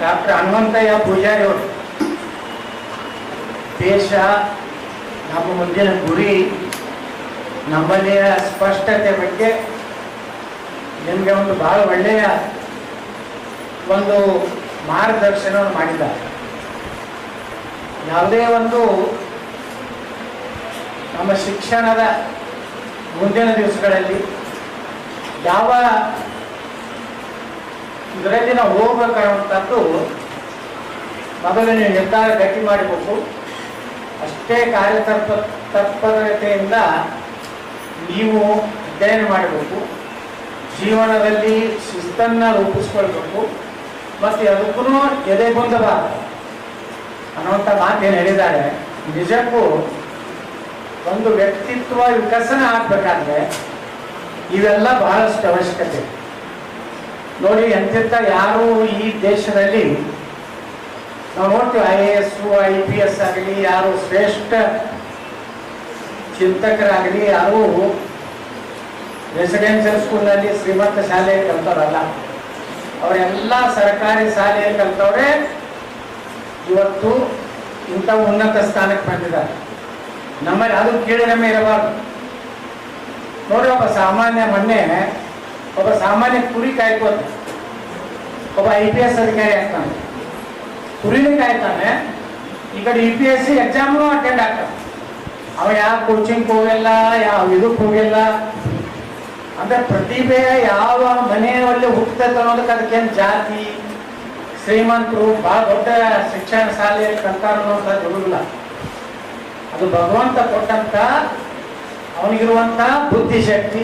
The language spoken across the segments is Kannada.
ಡಾಕ್ಟರ್ ಹನುಮಂತಯ್ಯ ಪೂಜಾರಿ ಅವರು. ದೇಶ ನಮ್ಮ ಮುಂದಿನ ಗುರಿ ನಮ್ಮಲ್ಲಿಯ ಸ್ಪಷ್ಟತೆ ಬಗ್ಗೆ ನಿಮಗೆ ಒಂದು ಬಹಳ ಒಳ್ಳೆಯ ಒಂದು ಮಾರ್ಗದರ್ಶನವನ್ನು ಮಾಡಿದ್ದಾರೆ. ಯಾವುದೇ ಒಂದು ನಮ್ಮ ಶಿಕ್ಷಣದ ಮುಂದಿನ ದಿವಸಗಳಲ್ಲಿ ಯಾವ ಇದರಲ್ಲಿ ನಾವು ಹೋಗ್ಬೇಕಾದಂಥದ್ದು ಮೊದಲನೇ ನಿರ್ಧಾರ ಗಟ್ಟಿ ಮಾಡಬೇಕು ಅಷ್ಟೇ ಕಾರ್ಯತರ್ಪ ತತ್ಪರತೆಯಿಂದ ನೀವು ಅಧ್ಯಯನ ಮಾಡಬೇಕು. ಜೀವನದಲ್ಲಿ ಶಿಸ್ತನ್ನು ರೂಪಿಸ್ಕೊಳ್ಬೇಕು. ಮತ್ತು ಅದಕ್ಕೂ ಎದೆ ಬಂದಬಾರದು ಅನ್ನುವಂಥ ಏನು ಹೇಳಿದ್ದಾರೆ. ನಿಜಕ್ಕೂ ಒಂದು ವ್ಯಕ್ತಿತ್ವ ವಿಕಸನ ಆಗ್ಬೇಕಾದ್ರೆ ಇವೆಲ್ಲ ಬಹಳಷ್ಟು ಅವಶ್ಯಕತೆ. ನೋಡಿ ಎಂತೆಂಥ ಯಾರು ಈ ದೇಶದಲ್ಲಿ ನಾವು ನೋಡ್ತೀವಿ I A S I P S ಆಗಲಿ, ಯಾರು ಶ್ರೇಷ್ಠ ಚಿಂತಕರಾಗಲಿ, ಯಾರು ರೆಸಿಡೆನ್ಷಿಯಲ್ ಸ್ಕೂಲ್ನಲ್ಲಿ ಶ್ರೀಮಂತ ಶಾಲೆ ಕಲ್ತವ್ರಲ್ಲ. ಅವರೆಲ್ಲ ಸರ್ಕಾರಿ ಶಾಲೆ ಕಲ್ತವ್ರೆ. ಇವತ್ತು ಇಂಥ ಉನ್ನತ ಸ್ಥಾನಕ್ಕೆ ಬಂದಿದ್ದಾರೆ. ನಮ್ಮಲ್ಲಿ ಅದು ಕೀಳು ನಮ್ಮೆ ಇರಬಾರ್ದು. ನೋಡಿ, ಒಬ್ಬ ಸಾಮಾನ್ಯ ಮೊನ್ನೆ ಒಬ್ಬ ಸಾಮಾನ್ಯ ಕುರಿ ಕಾಯ್ಕೋತ, ಒಬ್ಬ ಐ ಪಿ ಎಸ್ ಅಧಿಕಾರಿ ಆಗ್ತಾನೆ. ಕುರಿನೇ ಕಾಯ್ತಾನೆ. ಈ ಕಡೆ ಯು ಪಿ ಎಸ್ ಸಿ ಎಕ್ಸಾಮ್ನು ಅಟೆಂಡ್ ಆಗ್ತಾನೆ. ಅವ ಯಾವ ಕೋಚಿಂಗ್ ಹೋಗಿಲ್ಲ, ಯಾವ ಇದಕ್ಕೆ ಹೋಗಿಲ್ಲ. ಅಂದ್ರೆ ಪ್ರತಿಭೆ ಯಾವ ಮನೆಯಲ್ಲಿ ಹುಟ್ಟತ ಅನ್ನೋದಕ್ಕೆ ಅದಕ್ಕೇನು ಜಾತಿ, ಶ್ರೀಮಂತರು, ಬಹಳ ದೊಡ್ಡ ಶಿಕ್ಷಣ ಶಾಲೆಯಲ್ಲಿ ಕಲ್ತಾರ ಅನ್ನೋಂಥದ್ದು ಇರುವುದಿಲ್ಲ ಅದು ಭಗವಂತ ಕೊಟ್ಟಂತ ಅವನಿಗಿರುವಂತ ಬುದ್ಧಿಶಕ್ತಿ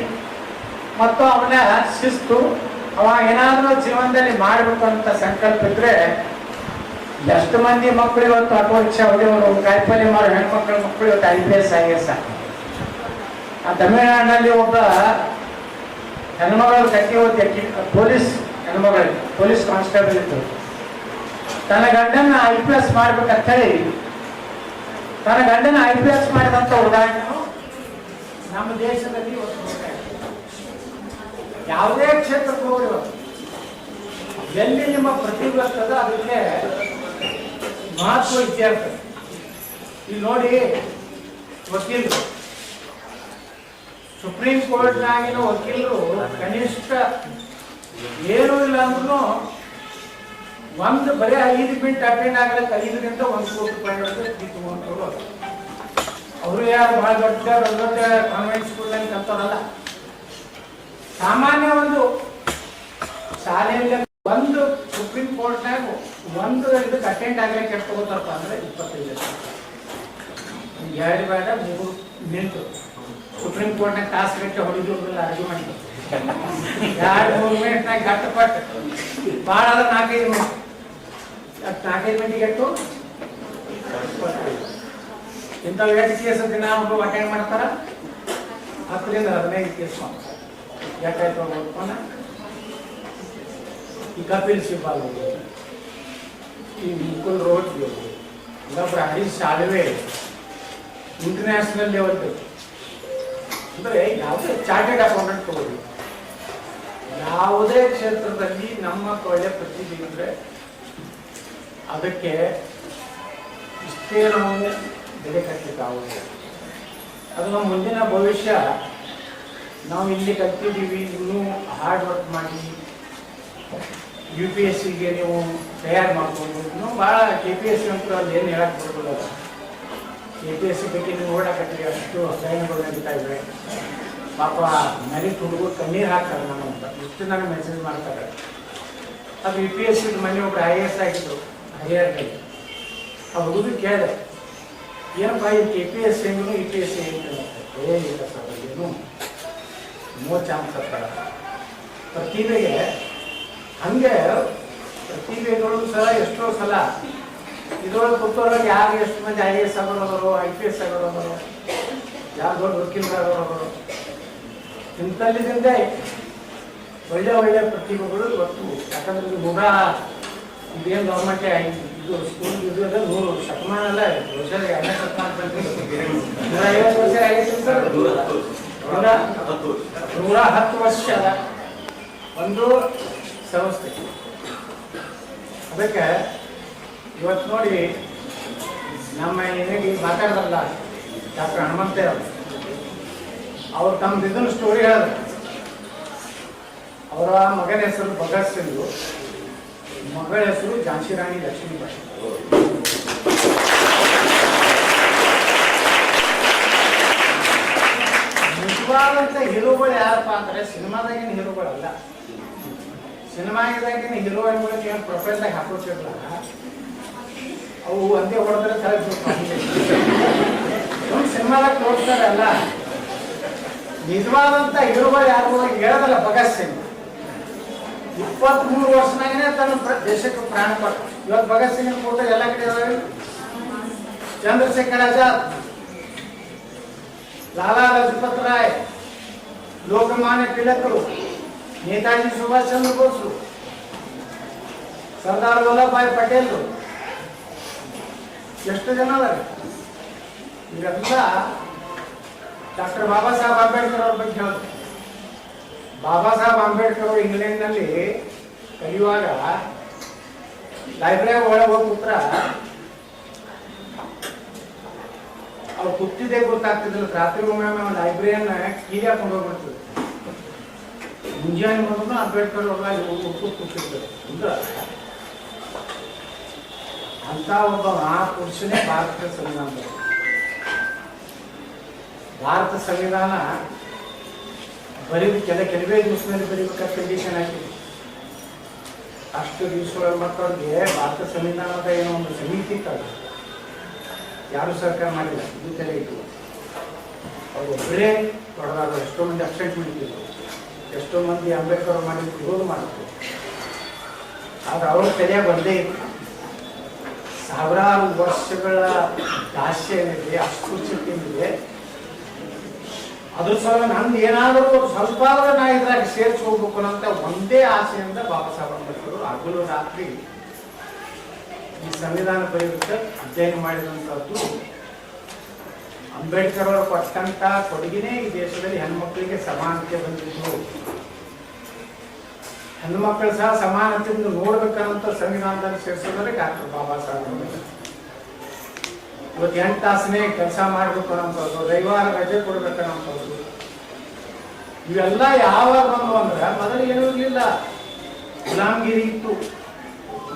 ಮತ್ತು ಅವನ ಶಿಸ್ತು ಅವಾಗ ಏನಾದರೂ ಜೀವನದಲ್ಲಿ ಮಾಡಬೇಕು ಅಂತ ಸಂಕಲ್ಪ ಇದ್ರೆ ಎಷ್ಟು ಮಂದಿ ಮಕ್ಕಳು ಇವತ್ತು ಆಟೋ ರಿಕ್ಷಾ ಹೊಡೆಯವರು ಕಾಯಿಪಲ್ಲೆ ಮಾಡೋ, ಹೆಣ್ಮಕ್ಳ ಮಕ್ಕಳು ಇವತ್ತು I P S, I S ಆ ತಮಿಳುನಾಡಿನಲ್ಲಿ ಒಬ್ಬ ಹೆಣ್ಮಗಳು ಕಟ್ಟಿ ಹೋಗಿ ಪೊಲೀಸ್ ಹೆಣ್ಮಗಳು, ಪೊಲೀಸ್ ಕಾನ್ಸ್ಟೇಬಲ್ ಇತ್ತು ತನ್ನ ಗಂಡನ ಐ ಪಿ ಎಸ್ ಮಾಡ್ಬೇಕಂತ ಹೇಳಿ, ತನ್ನ ಗಂಡನ ಐ ಪಿ ಎಸ್ ಮಾಡಿದಂತ ಉದಾಹರಣೆ ನಮ್ಮ ದೇಶದಲ್ಲಿ ಇವತ್ತು. ಯಾವುದೇ ಕ್ಷೇತ್ರಕ್ಕೆ ಹೋಗಿ ಇವತ್ತು ಎಲ್ಲಿ ನಿಮ್ಮ ಪ್ರತಿಭೆ ಇರ್ತದ ಅದಕ್ಕೆ ಮಹತ್ವ ಇತ್ಯರ್ಥ. ಇಲ್ಲಿ ನೋಡಿ ವಕೀಲರು. ಸುಪ್ರೀಂ ಕೋರ್ಟ್ನಾಗಿನ ವಕೀಲರು ಕನಿಷ್ಠ ಏನೂ ಇಲ್ಲ ಅಂದ್ರೂ ಒಂದು ಬರೀ ಐದು ಮಿನಿಟ್ ಅಟೆಂಡ್ ಆಗಲಿಕ್ಕೆ ಐದರಿಂದ ಒಂದು ಕೋಟಿ ರೂಪಾಯಿ ಫೀ ತಗೊಂಡ್ರು ಅವರು. ಯಾರು ಬಹಳ ದೊಡ್ಡ ದೊಡ್ಡ ಕಾನ್ವೆಂಟ್ ಸ್ಕೂಲ್ನಲ್ಲಿ ಕಲ್ತಾರಲ್ಲ ಸಾಮಾನ್ಯ ಒಂದು ಶಾಲೆಯಲ್ಲಿ ಒಂದು ಸುಪ್ರೀಂ ಕೋರ್ಟ್ನಾಗ ಒಂದು ಇದಕ್ಕೆ ಅಟೆಂಡ್ ಆಗ್ಲಿಕ್ಕೆ ಎಷ್ಟು ತಗೋತಾರಪ್ಪ ಅಂದ್ರೆ ಇಪ್ಪತ್ತೈದು ಲಕ್ಷ. ಎರಡು ಬೇಡ ಮೂರು ನಿಂತು ಸುಪ್ರೀಂ ಕೋರ್ಟ್ನಾಗ ತಾಸು ಗಂಟೆ ಹೊಡಿದಿಲ್ಲ ಆರ್ಗ್ಯುಮೆಂಟ್ ಎರಡು ಮೂರು ಮಿನಿಟ್ನಾಗ ಘಟ್ಟಪಟ್ಟು ಭಾಳ ಆದ್ರೆ ನಾಲ್ಕೈದು ಮಿನಿಟ್ ನಾಲ್ಕೈದು ಮಿನಿಟ್ಗೆ ಎಷ್ಟು ಇಂಥವು ಎರಡು ಕೇಸ್ ದಿನ ಒಬ್ಬರು ಅಟೆಂಡ್ ಮಾಡ್ತಾರ? ಹತ್ತರಿಂದ ಹದಿನೈದು ಕೇಸ್ ಮಾಡ್ತಾರೆ. ಯಾಕಾಯ್ತು ಓದ್ಕೊಂಡ ಈ ಕಪಿಲ್ ಸಿಬ್ಬಲ್ ಈ ಮುಕುಲ್ ರೋಡ್ ಇನ್ನೊಬ್ರು ಹರೀಶ್ ಸಾಲ್ವೆ ಇಂಟರ್ನ್ಯಾಷನಲ್ ಲೆವೆಲ್ ಅಂದ್ರೆ ಯಾವುದೇ ಚಾರ್ಟೆಡ್ ಅಕೌಂಟೆಂಟ್ ತಗೊಳ್ಳಿ ಯಾವುದೇ ಕ್ಷೇತ್ರದಲ್ಲಿ ನಮ್ಮ ಒಳ್ಳೆ ಪ್ರತಿಭೆ ಅದಕ್ಕೆ ಇಷ್ಟೇ ನಾವು ಬೆಲೆ ಕಟ್ಟಲಿಕ್ಕೆ ಆಗೋದಿಲ್ಲ ಅದು ನಮ್ಮ ಮುಂದಿನ ಭವಿಷ್ಯ ನಾವು ಇಲ್ಲಿ ಕಲ್ತಿದ್ದೀವಿ, ಇನ್ನೂ ಹಾರ್ಡ್ ವರ್ಕ್ ಮಾಡಿ ಯು ಪಿ ಎಸ್ ಸಿಗೆ ನೀವು ತಯಾರು ಮಾಡ್ಕೊಂಡು, ಇನ್ನೂ ಭಾಳ ಕೆ ಪಿ ಎಸ್ ಸಿ ಅಂತ ಅಲ್ಲಿ ಏನು ಹೇಳಕ್ಕೆ ಬರ್ಬೋದು ಕೆ ಪಿ ಎಸ್ ಸಿ ಬಗ್ಗೆ ನೀವು ಓಡಾಕತ್ತೀವಿ ಅಷ್ಟು ಅಧ್ಯಯನಗಳು ನಡೀತಾ ಇವೆ. ಪಾಪ ನನಗೆ ಹುಡುಗರು ಕಣ್ಣೀರು ಹಾಕ್ತಾರೆ ಅಂತ ಇಷ್ಟು ನನಗೆ ಮೆಸೇಜ್ ಮಾಡ್ತಾರೆ. ಅದು ಯು ಪಿ ಎಸ್ ಸಿ ಮನೆ ಒಬ್ಬರು ಐ ಎಸ್ ಆಗಿದ್ರು ಹರಿಹರದಲ್ಲಿ ಆ ಹುಡುಗ ಕೇಳಿದೆ, ಏನಪ್ಪ ಈ K P S C U P S C ಏ ಏನಿಲ್ಲ ಸರ್ ಏನು ಅಂತ ಪ್ರತಿಭೆಗೆ ಹಂಗೆ ಪ್ರತಿಭೆಗಳು ಸಹ ಎಷ್ಟೋ ಸಲ ಇದ್ರೊಳಗೆ ಗೊತ್ತೊಳಗೆ ಯಾರು ಎಷ್ಟು ಮಂದಿ ಐ ಎ ಎಸ್ ಆಗೋರವರು, ಐ ಪಿ ಎಸ್ ಆಗೋರವರು, ಯಾರು ದೊಡ್ಡ ವಕೀಲರಾಗೋರವರು ಇಂಥಲ್ಲಿದ್ದಂತೆ ಒಳ್ಳೆ ಒಳ್ಳೆ ಪ್ರತಿಭೆಗಳು ಇವತ್ತು. ಯಾಕಂದ್ರೆ ಇದು ನೂರ ಇದೇನು ಗೌರ್ಮೆಂಟ್ ಇದು ಸ್ಕೂಲ್ ಇದು ಅದ ನೂರು ಶತಮಾನ ಅಲ್ಲ ಎರಡನೇ ಶತಮಾನ ನೂರ ಐವತ್ತು ವರ್ಷ ಐದು ಸರ್ ನೂರ ಹತ್ತು. ವರ್ಷದ ಒಂದು ಸಂಸ್ಥೆ. ಅದಕ್ಕೆ ಇವತ್ತು ನೋಡಿ ನಮ್ಮ ಏನೇನು ಮಾತಾಡ್ದಲ್ಲ ಡಾಕ್ಟರ್ ಹನುಮಂತೆ ಅವರು, ಅವ್ರು ತಮ್ಮ ಇದನ್ನು ಸ್ಟೋರಿ ಹೇಳಿದ್ರು ಅವರ ಮಗನ ಹೆಸರು ಭಗತ್ ಸಿಂಗ್ ಮಗಳ ಹೆಸರು ಝಾನ್ಸಿ ರಾಣಿ ಲಕ್ಷ್ಮೀಬಾಯಿ ನಿಜವಾದಂತ ಹೀರೋಗಳು ಯಾರಪ್ಪ ಅಂದ್ರೆ ಸಿನಿಮಾದಾಗಿನ ಹೀರೋಗಳಲ್ಲ ಸಿನಿಮಾದಾಗಿನ ಹೀರೋ ಎಂಬುದಕ್ಕೆ ಏನು ಪ್ರೊಫೈಲ್ದಾಗ ಹಾಕೋತಿರಲ್ಲ ಅವು ಒಂದೇ ಹೊಡೆದ್ರೆ ಕರೆಕ್ಟ್ ಸಿನಿಮಾದಾಗ ತೋರಿಸ್ತಾರಲ್ಲ ನಿಜವಾದಂತ ಹೀರೋಗಳು ಯಾರು ಹೇಳದಲ್ಲ ಭಗತ್ ಸಿಂಗ್. ಇಪ್ಪತ್ಮೂರು ವರ್ಷನಾಗನೇ ತನ್ನ ದೇಶಕ್ಕೆ ಪ್ರಾಣ ಕೊಟ್ಟ. ಇವತ್ತು ಭಗತ್ ಸಿಂಗ್ ಫೋಟೋ ಎಲ್ಲ ಕಡೆ ಚಂದ್ರಶೇಖರ್ ಆಜಾದ್. ಲಾಲಾ ಲಜಪತ್ ರಾಯ್ ಲೋಕಮಾನ್ಯ ತಿಲಕರು ನೇತಾಜಿ ಸುಭಾಷ್ ಚಂದ್ರ ಬೋಸ್ರು ಸರ್ದಾರ್ ವಲ್ಲಭಾಯ್ ಪಟೇಲ್ರು ಎಷ್ಟು ಜನ ಅದಾರೆ ಇವೆಲ್ಲ ಡಾಕ್ಟರ್ ಬಾಬಾ ಸಾಹೇಬ್ ಅಂಬೇಡ್ಕರ್ ಅವ್ರ ಬಗ್ಗೆ ಹೇಳೋದು ಬಾಬಾ ಸಾಹೇಬ್ ಅಂಬೇಡ್ಕರ್ ಅವರು ಇಂಗ್ಲೆಂಡ್ನಲ್ಲಿ ಕಲಿಯುವಾಗ ಲೈಬ್ರರಿ ಒಳಗೆ ಹೋಗಿ ಕೂತ್ರ ಅವ್ರು ಕೂತಿದ್ದೇ ಗೊತ್ತಾಗ್ತಿದ್ದಿಲ್ಲ. ರಾತ್ರಿ ಒಮ್ಮೆ ಲೈಬ್ರರಿಯನ್ನ ಕೀಲಿ ಹಾಕೊಂಡು ಹೋಗ್ಬಿಡ್ತದೆ ಮುಂಜಾನೆ ಬಂದ್ರು ಅಂಬೇಡ್ಕರ್ ಅವ್ರ ಕೂತ್ ಕೂತಿರ್ತಾರೆ ಅಂತ. ಒಬ್ಬ ಮಹಾಪುರುಷನೇ ಭಾರತದ ಸಂವಿಧಾನ. ಭಾರತ ಸಂವಿಧಾನ ಬರೀ ಕೆಲ, ಕೆಲವೇ ದಿವಸದಲ್ಲಿ ಬರೀಬೇಕಾದ ಕಂಡೀಷನ್ ಹಾಕಿದೆ ಅಷ್ಟು ದಿವಸಗಳ ಮಕ್ಕಳಿಗೆ ಭಾರತ ಸಂವಿಧಾನದ ಏನೋ ಒಂದು ಸಮಿತಿ ಇತ್ತಲ್ಲ. ಯಾರು ಸರ್ಕಾರ ಮಾಡಿಲ್ಲ ಇದು ತಲೆ ಇಟ್ಟು ಅವ್ರು ಒಬ್ಬರೇ ಹೊಡೆದಾಗ ಎಷ್ಟೋ ಮಂದಿ ಅಬ್ಸೆಂಟ್ ಮಾಡಿದ್ರು. ಎಷ್ಟೋ ಮಂದಿ ಅಂಬೇಡ್ಕರ್ ಮಾಡಿ ವಿರೋಧ ಮಾಡಿದ್ರು. ಆದ್ರೆ ಅವ್ರ ತಲೆಯಾಗ ಬಂದೇ ಇತ್ತು ಸಾವಿರಾರು ವರ್ಷಗಳ ದಾಸ್ಯ ಏನಿದೆ ಅಸ್ಪೃಶ್ಯತೆ ಏನಿದೆ ಅದ್ರ ಸಲ ನಂದು ಏನಾದರೂ ಸ್ವಲ್ಪ ನಾ ಇದ್ರಾಗ ಸೇರ್ಸಿ ಹೋಗ್ಬೇಕು ಅಂತ ಒಂದೇ ಆಸೆಯಿಂದ ಬಾಬಾ ಸಾಹೇಬ್ ಅಂಬೇಡ್ಕರ್ ಹಗಲು ರಾತ್ರಿ ಈ ಸಂವಿಧಾನ ಪರಿವೃತ್ತ ಅಧ್ಯಯನ ಮಾಡಿದಂಥದ್ದು ಅಂಬೇಡ್ಕರ್ ಅವರು ಕೊಟ್ಟಂತ ಕೊಡುಗೆನೇ ಈ ದೇಶದಲ್ಲಿ ಹೆಣ್ಮಕ್ಳಿಗೆ ಸಮಾನತೆ ಬಂದಿದ್ದು ಹೆಣ್ಮಕ್ಳು ಸಹ ಸಮಾನತೆಯಿಂದ ನೋಡ್ಬೇಕನ್ನುವಂತ ಸಂವಿಧಾನದಲ್ಲಿ ಸೇರಿಸೋದ್ರೆ ಡಾಕ್ಟರ್ ಬಾಬಾ ಸಾಹೇಬ್ ಇವತ್ತು ಎಂಟು ತಾಸನೇ ಕೆಲಸ ಮಾಡ್ಬೇಕು ಅನ್ನೋಂಥದ್ದು ರವಿವಾರ ರಜೆ ಕೊಡ್ಬೇಕನ್ನುವಂಥದ್ದು. ಇವೆಲ್ಲ ಯಾವಾಗ ಅಂದ್ರೆ ಮೊದಲು ಏನೂ ಇರಲಿಲ್ಲ ಗುಲಾಮಗಿರಿ ಇತ್ತು.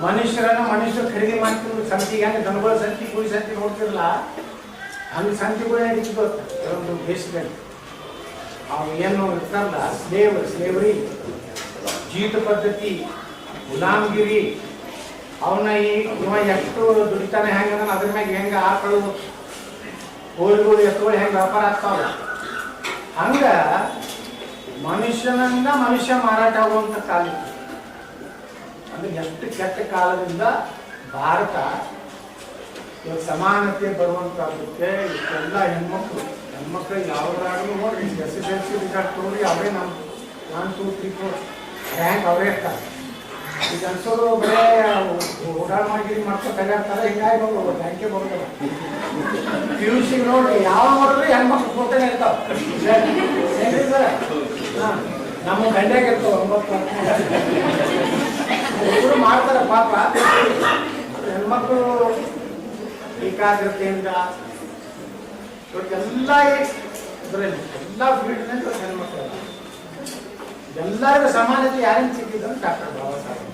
ಮನುಷ್ಯರನ್ನ ಮನುಷ್ಯರು ಖರೀದಿ ಮಾಡ್ತಿದ್ರು, ಸಂತಿಗೆ ಹಂಗೆ ದನಗಳ ಸಂತಿ ಕುರಿ ಸಂತಿ ನೋಡ್ತಿರಲ್ಲ ಹಂಗೆ ಸಂತಿಗಳು ನಡೀತಿದ್ದು ಕೆಲವೊಂದು ದೇಶದಲ್ಲಿ. ಅವ್ರು ಏನು ಇರ್ತಾರಲ್ಲ ಸ್ಲೇವ್ ಸ್ಲೇವರಿ ಜೀತ ಪದ್ಧತಿ, ಗುಲಾಮಗಿರಿ ಅವನ್ನ ಈ ಇವ ಎಷ್ಟು ದುಡಿತಾನೆ ಹೆಂಗ ಅದ್ರ ಮ್ಯಾಗ ಹೆಂಗ ಆಕಳು ಕೋಳಿಗಳು ಎತ್ತುಗಳು ಹೆಂಗ ವ್ಯಾಪಾರ ಆಗ್ತಾವ ಹಂಗ ಮನುಷ್ಯನನ್ನ ಮನುಷ್ಯ ಮಾರಾಟ ಆಗುವಂತ ಕಾಲ. ಅಂದ್ರೆ ಎಷ್ಟು ಕೆಟ್ಟ ಕಾಲದಿಂದ ಭಾರತ ಇವತ್ತು ಸಮಾನತೆ ಬರುವಂತದ್ದಕ್ಕೆ ಇಷ್ಟೆಲ್ಲ ಹೆಣ್ಮಕ್ಳು ಹೆಣ್ಮಕ್ಳು ಯಾವ್ದಾದ್ರು ನೋಡ್ರಿ S S L C result ತೋರಿ ಅವರೇ ನಮ್ಮ one two three four rank ಅವರೇ ಇರ್ತಾರೆ. ಈಗ ಅನ್ಸೋದು ಬರೇ ಓಡಾಡ ಮಾಡಿರಿ ಮಾಡ್ಕೊಂಡು ತಗಾಡ್ತಾರೆ ಹಿಂಗಾಗಿ ಬರ್ಬೋದು ಬ್ಯಾಂಕೆ ಬರೋದಿಲ್ಲ ಪಿ ಯು ಸಿ ನೋಡ್ರಿ, ಯಾವ ಮಾಡಿದ್ರು ಹೆಣ್ಮಕ್ಳು ಕೊಡ್ತಾನೆ ಇರ್ತಾವೆ. ಹಾಂ, ನಮ್ಮ ಗಂಡ್ಯಾಗ ಇರ್ತಾವ ಒಂಬತ್ತು ಮಾಡ್ತಾರೆ ಪಾಪ. ಹೆಣ್ಮಕ್ಳು ಏಕಾಗ್ರತೆಯಿಂದ ಇವತ್ತೆಲ್ಲ ಇದರಲ್ಲಿ ಎಲ್ಲ ಫೀಲ್ಡ್ನಲ್ಲಿ ಹೆಣ್ಮಕ್ಳು. ಎಲ್ಲರಿಗೂ ಸಮಾನತೆ ಯಾರಿಂದ ಸಿಕ್ಕಿದ್ರು ಡಾಕ್ಟರ್ ಬಾಬಾ ಸಾಹೇಬ್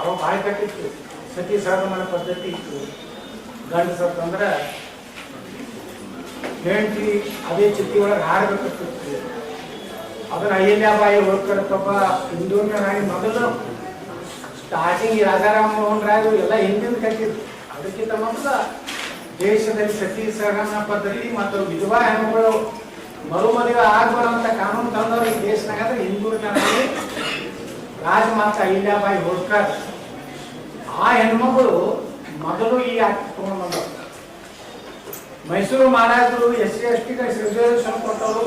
ಅವ ಬಾಯಿ ಕಟ್ಟಿತ್ತು. ಸತಿ ಸಹಗಮನ ಪದ್ಧತಿ ಇತ್ತು. ಗಂಡ ಸತ್ತಂದ್ರೆ ಹೆಂಡತಿ ಅದೇ ಚಿತ್ತಿ ಒಳಗೆ ಹಾರಬೇಕಿತ್ತು ಅದನ್ನ ಅಯ್ಯಲ್ಯಾಬಾಯಿ ಹೋಗ್ಕರತ್ತಪ್ಪ ಹಿಂದೂನ ರಾಣಿ ಮೊದಲು ಸ್ಟಾರ್ಟಿಂಗ್ ರಾಜಾರಾಮ್ ಮೋಹನ್ ರಾಯ್ ಎಲ್ಲ ಹಿಂದಿನ ಕಟ್ಟಿದ್ರು. ಅದಕ್ಕಿಂತ ಮೊದಲ ದೇಶದಲ್ಲಿ ಸತಿ ಸಹಗಮನ ಪದ್ಧತಿ ಮತ್ತು ವಿಧವಾ ಹೆಣ್ಣುಗಳು ಮರುಮದುವೆ ಆಗ್ಬಾರಂತ ಕಾನೂನು ತಂದವರು ಈ ದೇಶನಾಗ ಅಂದ್ರೆ ಹಿಂದೂರಿನ ರಾಣಿ ರಾಜಮಾತಾ ಅಹಿಲ್ಯಾಬಾಯಿ ಹೋಳ್ಕರ್ ಆ ಹೆಣ್ಮಗಳು ಮೊದಲು ಈ ಆಕ್ಟ್ ಬಂದವರು ಮೈಸೂರು ಮಹಾರಾಜರು ಎಸ್ ಸಿ ಎಸ್ ಟಿಗೆ ರಿಸರ್ವೇಶನ್ ಕೊಟ್ಟವರು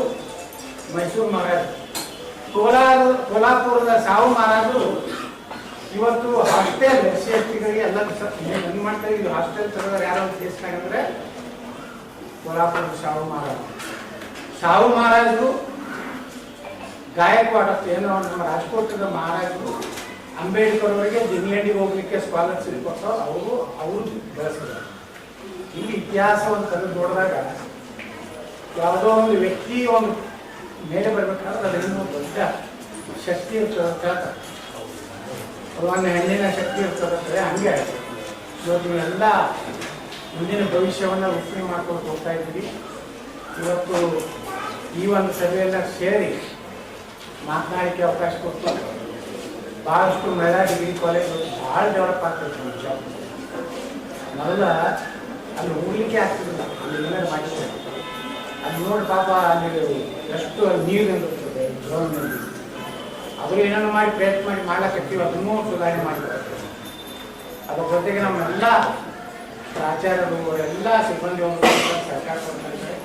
ಮೈಸೂರು ಮಹಾರಾಜರು. ಕೋಲಾರ ಕೋಲಾಪುರದ ಸಾವು ಮಹಾರಾಜರು ಇವತ್ತು ಹಾಸ್ಟೆಲ್ ಎಸ್ ಸಿ ಎಸ್ ಟಿಗಳಿಗೆ ಎಲ್ಲ ಮಾಡ್ತಾರೆ? ಇದು ಹಾಸ್ಟೆಲ್ ತರೋದ್ರೆ ಯಾರು ಕೇಸ್ ಆಗಂದ್ರೆ ಕೋಲಾಪುರದ ಮಹಾರಾಜ್. ಮಹಾರಾಜರು ಸಾವು ಮಹಾರಾಜರು ಗಾಯಕ್ವಾಡ ಏನೋ ನಮ್ಮ ರಾಜಕೋಟದ ಮಹಾರಾಜರು ಅಂಬೇಡ್ಕರ್ ಅವರಿಗೆ ಇಂಗ್ಲೆಂಡಿಗೆ ಹೋಗ್ಲಿಕ್ಕೆ ಸ್ಕಾಲರ್ಶಿಪ್ ಕೊಟ್ಟು ಅವರು ಅವರು ಬೆಳೆಸಿದ್ರು ಇಲ್ಲಿ ಇತಿಹಾಸವನ್ನು ತೆಗೆದು ನೋಡಿದಾಗ ಯಾವುದೋ ಒಂದು ವ್ಯಕ್ತಿ ಒಂದು ಮೇಲೆ ಬರ್ಬೇಕಾದ್ರೆ ಅದೇನೋ ಒಂದು ದೊಡ್ಡ ಶಕ್ತಿ ಅಂತ ಹೇಳ್ತಾರೆ. ಒಂದು ಹೆಣ್ಣಿನ ಶಕ್ತಿ ಇರ್ತದಂದ್ರೆ ಹಂಗೆ ಇವತ್ತು ನೀವೆಲ್ಲ ಮುಂದಿನ ಭವಿಷ್ಯವನ್ನು ರೂಪಣೆ ಮಾಡ್ಕೊಂಡು ಹೋಗ್ತಾ ಇದ್ದೀರಿ. ಇವತ್ತು ಈ ಒಂದು ಸಭೆಯೆಲ್ಲ ಸೇರಿ ಮಾತನಾಡಲಿಕ್ಕೆ ಅವಕಾಶ ಕೊಟ್ಟು ಭಾಳಷ್ಟು ಮಹಿಳಾ ಡಿಗ್ರಿ ಕಾಲೇಜ್ ಭಾಳ ಡೆವಲಪ್ ಆಗ್ತದೆ ಜಾಬ್ ಮೊದಲ ಅಲ್ಲಿ ಹೋಗ್ಲಿಕ್ಕೆ ಆಗ್ತಿರಲಿಲ್ಲ. ಅಲ್ಲಿ ಏನಾದ್ರು ಮಾಡಿದ್ರೆ. ಅಲ್ಲಿ ನೋಡಿ ಪಾಪ ಅಲ್ಲಿ ಎಷ್ಟು ನೀರು ನಿಂತಿರ್ತದೆ ಗ್ರೌಂಡ್ನಲ್ಲಿ ಅವರು ಏನೇನೋ ಮಾಡಿ ಪ್ರಯತ್ನ ಮಾಡಿ ಮಾಡ್ಲಕತ್ತೀವಿ ಅದನ್ನೂ ಸುಧಾರಣೆ ಮಾಡಬೇಕು ಅದ್ರ ಜೊತೆಗೆ ನಮ್ಮೆಲ್ಲ ಪ್ರಾಚಾರ್ಯರು, ಎಲ್ಲ ಸಿಬ್ಬಂದಿ ಸರ್ಕಾರ ಕೊಡ್ತಾರೆ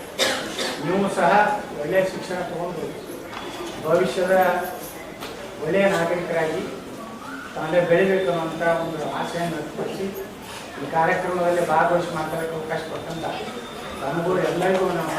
ನೀವು ಸಹ ಒಳ್ಳೆಯ ಶಿಕ್ಷಣ ತಗೊಂಡು ಭವಿಷ್ಯದ ಒಳ್ಳೆಯ ನಾಗರಿಕರಾಗಿ ತಾನೇ ಬೆಳಿಬೇಕು ಅನ್ನೋಂಥ ಒಂದು ಆಸೆಯನ್ನು ವ್ಯಕ್ತಪಡಿಸಿ ಈ ಕಾರ್ಯಕ್ರಮದಲ್ಲಿ ಭಾಗವಹಿಸಿ ಮಾತಾಡೋಕ್ಕೆ ಅವಕಾಶ ಕೊಟ್ಟಂತ ತಮಗೂ ಎಲ್ಲರಿಗೂ ನಮ್ಮ